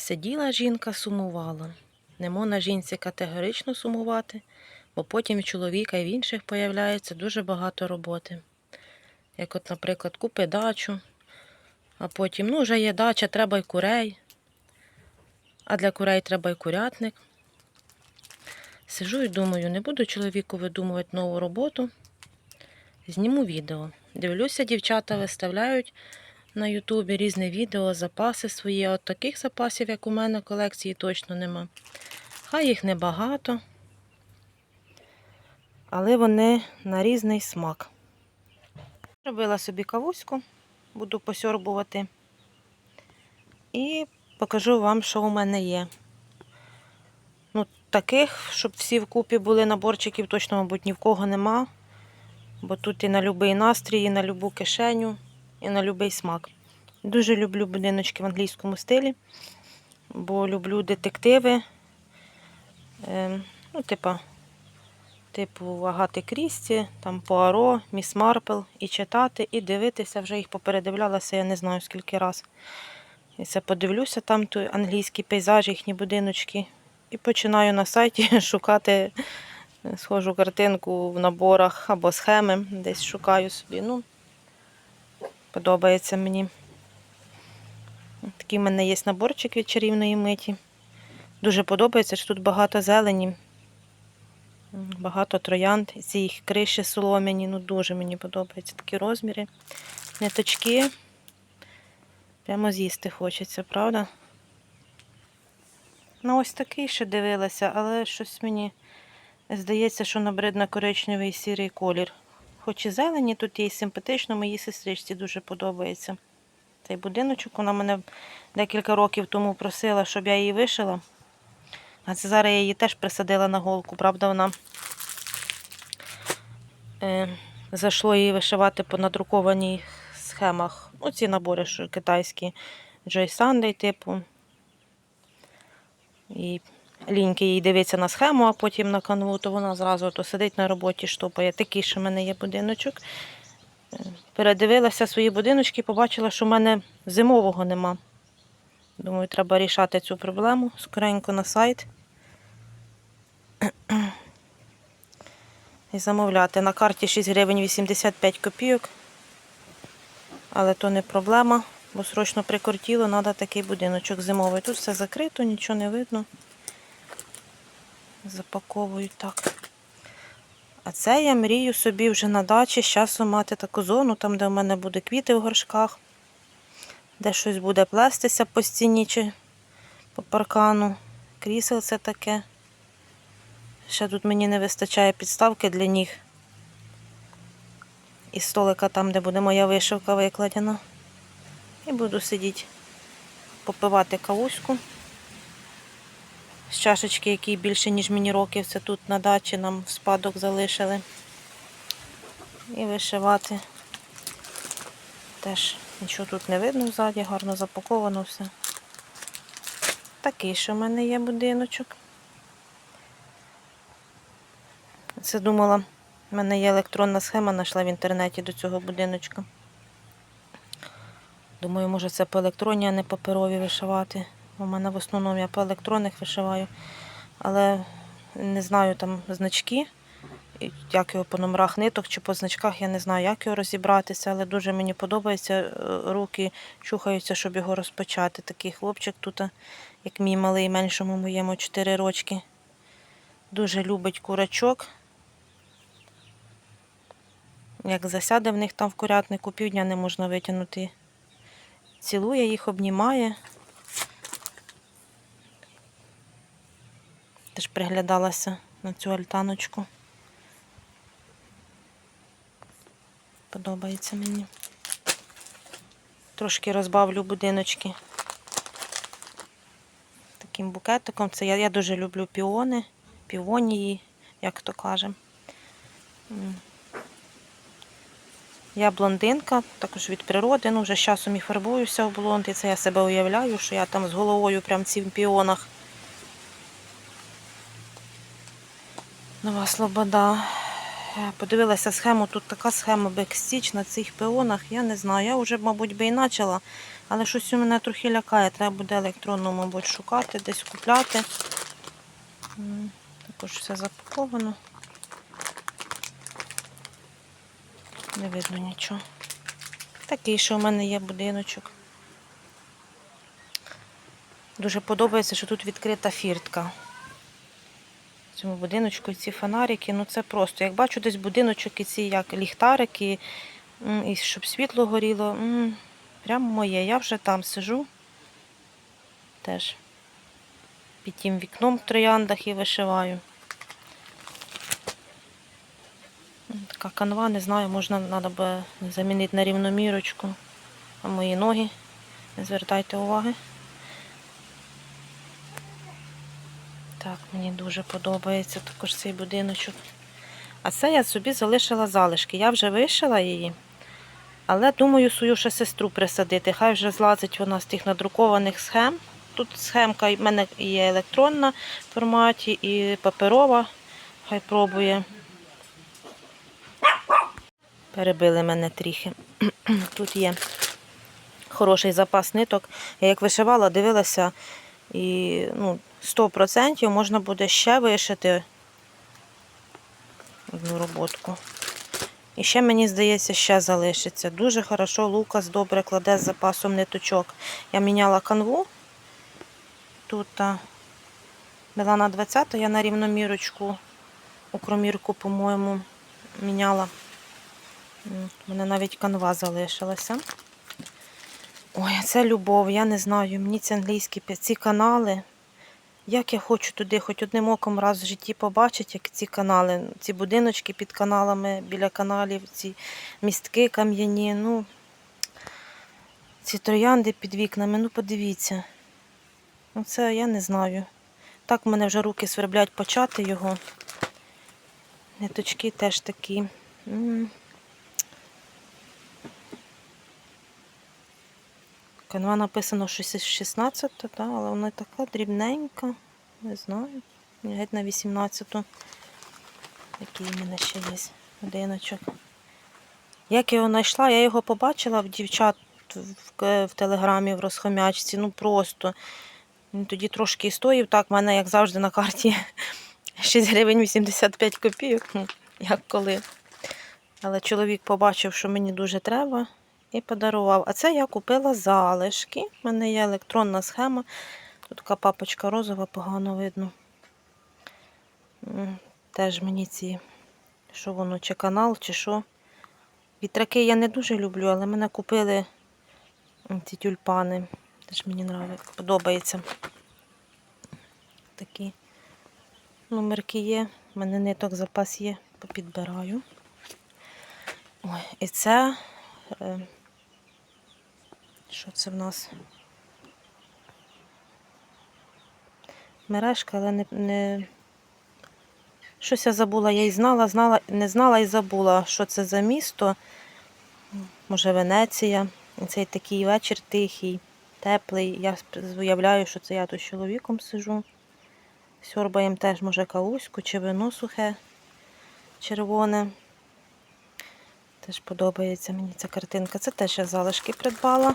Сиділа жінка, сумувала. Не можна жінці категорично сумувати, бо потім в чоловіка і в інших появляється дуже багато роботи. Як от, наприклад, купи дачу, а потім, ну, вже є дача, треба й курей, а для курей треба й курятник. Сижу і думаю, не буду чоловіку видумувати нову роботу. Зніму відео. Дивлюся, дівчата виставляють на Ютубі різне відео, запаси свої. От таких запасів, як у мене, колекції точно нема. Хай їх небагато, але вони на різний смак. Робила собі кавуську, буду посьорбувати. І покажу вам, що у мене є. Ну, таких, щоб всі вкупі були наборчиків, точно, мабуть, ні в кого нема. Бо тут і на будь-який настрій, і на любу кишеню, і на будь-який смак. Дуже люблю будиночки в англійському стилі, бо люблю детективи. Ем, ну, типа, типу Агати Крісті, там Пуаро, Міс Марпл, і читати, і дивитися. Вже їх попередивлялася, я не знаю скільки раз. І подивлюся, там той англійський пейзаж, їхні будиночки. І починаю на сайті шукати е, схожу картинку в наборах або схеми. Десь шукаю собі. Ну, подобається мені. Такий в мене є наборчик від чарівної миті. Дуже подобається, що тут багато зелені, багато троянд. Ці їх криші солом'яні. Ну, дуже мені подобаються такі розміри. Ниточки. Прямо з'їсти хочеться, правда? Ну, ось такий ще дивилася, але щось мені здається, що набрид на коричневий і сірий колір. Хоч і зелені, тут і симпатично, моїй сестричці дуже подобається. Цей будиночок вона мене декілька років тому просила, щоб я її вишила. А це зараз я її теж присадила на голку. Правда, вона е, зайшло її вишивати по надрукованій схемах. Оці набори що китайські Joy Sunday, типу. І ліньки їй дивиться на схему, а потім на канву, то вона зразу то сидить на роботі, штопає. Такий ще в мене є будиночок. Передивилася свої будиночки, побачила, що в мене зимового нема. Думаю, треба рішати цю проблему. Скоренько на сайт. І замовляти. На карті 6 гривень 85 копійок. Але то не проблема, бо срочно прикортіло, треба такий будиночок зимовий. Тут все закрито, нічого не видно. Запаковують так. А це я мрію собі вже на дачі з часом мати таку зону, там, де в мене буде квіти в горшках, де щось буде плестися по стіні чи по паркану. Крісело це таке. Ще тут мені не вистачає підставки для ніг. І столика там, де буде моя вишивка викладена. І буду сидіти, попивати кавуську. З чашечки, якій більше, ніж мені років, це тут на дачі нам в спадок залишили. І вишивати. Теж нічого тут не видно ззаді, гарно запаковано все. Такий ще в мене є будиночок. Це думала, в мене є електронна схема, знайшла в інтернеті до цього будиночка. Думаю, може це по електронні, а не паперові вишивати. У мене в основному я по електронних вишиваю. Але не знаю там значки, як його по номерах ниток чи по значках, я не знаю, як його розібратися, але дуже мені подобається. е, Руки чухаються, щоб його розпочати. Такий хлопчик тут, як мій малий, меншому моєму 4 рочки. Дуже любить курачок. Як засяде в них там в курятнику, півдня не можна витягнути. Цілує їх, обнімає. Теж приглядалася на цю альтаночку. Подобається мені. Трошки розбавлю будиночки таким букетиком. Це я, я дуже люблю піони, півонії, як то каже. Я блондинка, також від природи. Ну, вже з часом і фарбуюся в блонд, і це я себе уявляю, що я там з головою прям в цих піонах. Нова Слобода. Подивилася схему, тут така схема бекстіч на цих піонах. Я не знаю. Я вже, мабуть, би і почала Але щось у мене трохи лякає. Треба буде електронну, мабуть, шукати, десь купляти. Також все запаковано. Не видно нічого. Такий, що в мене є будиночок. Дуже подобається, що тут відкрита фіртка. Цьому будиночку ці фонарики, ну це просто. Як бачу десь будиночок і ці як ліхтарики, і щоб світло горіло. м, Прям моє. Я вже там сижу. Теж під тим вікном в трояндах і вишиваю. Така канва, не знаю, можна треба би замінити на рівномірочку. А мої ноги. Не звертайте уваги. Так, мені дуже подобається також цей будиночок. А це я собі залишила залишки. Я вже вишила її, але думаю свою ще сестру присадити. Хай вже злазить вона з тих надрукованих схем. Тут схемка в мене є електронна в форматі і паперова. Хай пробує. Перебили мене трохи. Тут є хороший запас ниток. Я як вишивала, дивилася, і ну, 100% можна буде ще вишити одну роботку. І ще, мені здається, ще залишиться. Дуже хорошо Лукас добре кладе з запасом ниточок. Я міняла канву. Тут була на 20, я на рівномірочку, укромірку, по-моєму, міняла. У мене навіть канва залишилася. Ой, це любов, я не знаю. Мені ці англійські ці канали. Як я хочу туди хоч одним оком раз в житті побачити, як ці канали, ці будиночки під каналами, біля каналів, ці містки кам'яні. Ну, ці троянди під вікнами, ну подивіться. Ну, це я не знаю. Так в мене вже руки сверблять почати його. Ниточки теж такі. М. Канва написано що 16, та, але вона така дрібненька. Не знаю. Геть на 18-ту. Який в мене ще є годиночок. Як я його знайшла, я його побачила в дівчат в, в телеграмі, в розхомячці. Ну просто. Він тоді трошки стоїв. Так, в мене, як завжди, на карті 6 гривень 85 копійок. Ну, як коли. Але чоловік побачив, що мені дуже треба і подарував. А це я купила залишки. У мене є електронна схема. Тут така папочка розова, погано видно. Теж мені ці, що воно, чи канал, чи що. Вітраки я не дуже люблю, але мене купили ці тюльпани. Теж мені нравиться, подобається. Такі номерки є. У мене ниток запас є, попідбираю. Ой, і це. Що це в нас? Мережка, але не, не... Щось я забула, я і знала, знала, не знала і забула, що це за місто. Може, Венеція. Цей такий вечір тихий, теплий. Я уявляю, що це я тут з чоловіком сижу. Сьорбаєм теж, може, кавуську чи вино сухе, червоне. Теж подобається мені ця картинка. Це теж я залишки придбала.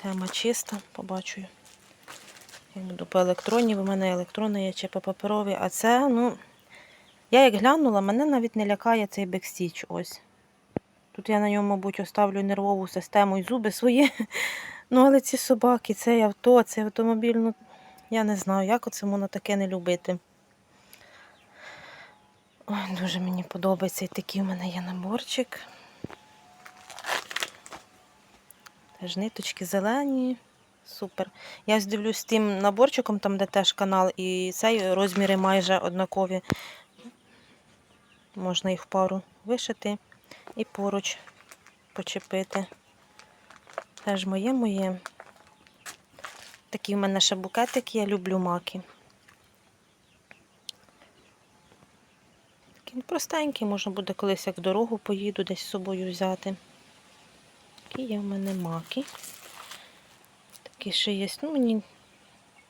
Схема чиста, побачу. Я буду по електронній, бо в мене електронна є чи по паперовій. А це, ну, я як глянула, мене навіть не лякає цей бекстіч. Ось. Тут я на ньому, мабуть, оставлю нервову систему і зуби свої. Ну, але ці собаки, цей авто, цей автомобіль, ну, я не знаю, як оце можна таке не любити. Ой, дуже мені подобається. І такий у мене є наборчик. Теж ниточки зелені. Супер. Я ось дивлюсь тим наборчиком, там де теж канал, і цей розміри майже однакові. Можна їх в пару вишити і поруч почепити. Теж моє моє. Такий в мене ще букетик, я люблю маки. Такий простенький, можна буде колись як в дорогу поїду, десь з собою взяти. Такі є в мене маки. Такі ще є. Ну, мені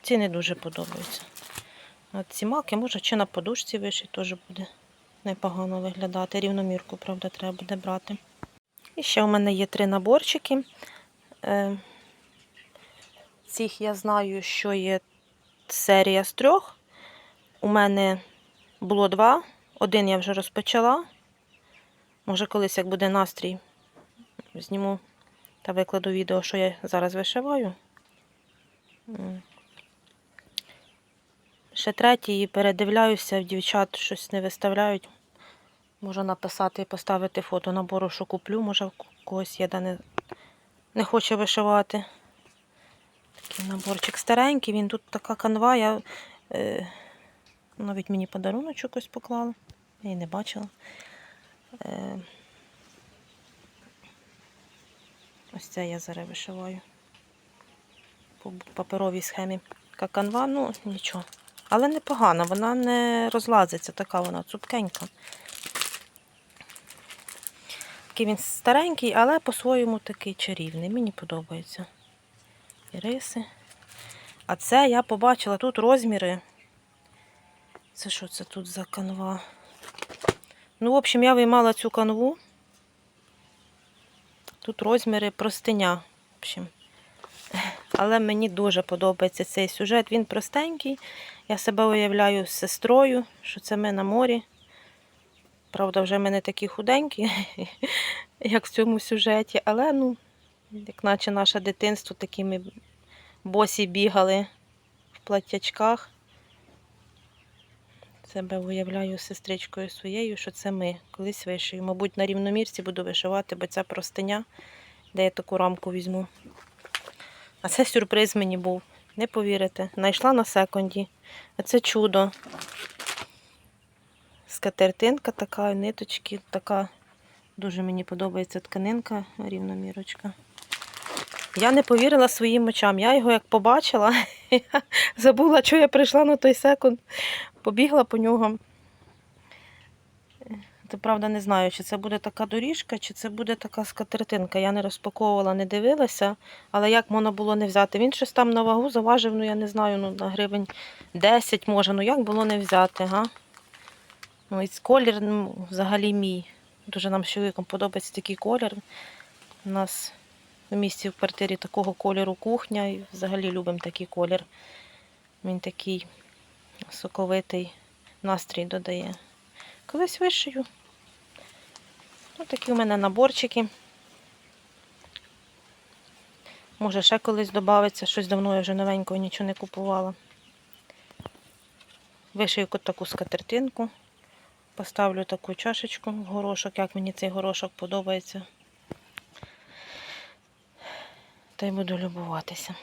ці не дуже подобаються. А ці маки, може, чи на подушці вишити теж буде непогано виглядати. Рівномірку, правда, треба буде брати. І ще у мене є три наборчики. Е, Цих я знаю, що є серія з трьох. У мене було два. Один я вже розпочала. Може, колись, як буде настрій, зніму та викладу відео, що я зараз вишиваю. Ще третій передивляюся, в дівчат щось не виставляють. Можу написати і поставити фото набору, що куплю. Може, в когось є, де не, не хоче вишивати. Такий наборчик старенький, він тут така канва. Я е, навіть мені подаруночок ось поклала. Я її не бачила. Е, ось це я зараз вишиваю. По паперовій схемі. Така канва, ну нічого. Але непогана, вона не розлазиться, така вона цупкенька. Такий він старенький, але по-своєму такий чарівний. Мені подобається. І риси. А це я побачила тут розміри. Це що це тут за канва? Ну, в общем, я виймала цю канву. Тут розміри простиня. В общем. Але мені дуже подобається цей сюжет. Він простенький. Я себе уявляю з сестрою, що це ми на морі. Правда, вже ми не такі худенькі, як в цьому сюжеті, але ну, як наче наше дитинство, такі ми босі бігали в платтячках. Себе уявляю сестричкою своєю, що це ми колись вишию. Мабуть, на рівномірці буду вишивати, бо це простиня, де я таку рамку візьму. А це сюрприз мені був. Не повірите. Знайшла на секунді. А це чудо. Скатертинка така, ниточки така. Дуже мені подобається тканинка, рівномірочка. Я не повірила своїм очам. Я його як побачила, забула, що я прийшла на той секунд. Побігла по нього. То правда не знаю, чи це буде така доріжка, чи це буде така скатертинка. Я не розпаковувала, не дивилася, але як можна було не взяти? Він щось там на вагу заважив, ну я не знаю, ну на гривень 10 може. Ну як було не взяти, га? Ну, і колір ну, взагалі мій. Дуже нам чоловіком подобається такий колір. У нас в місті в квартирі такого кольору кухня і взагалі любимо такий колір. Він такий соковитий настрій додає. Колись вишию. Ось такі у мене наборчики. Може, ще колись додається, щось давно я вже новенького нічого не купувала. Вишию таку скатертинку. Поставлю таку чашечку в горошок, як мені цей горошок подобається. Та й буду любуватися.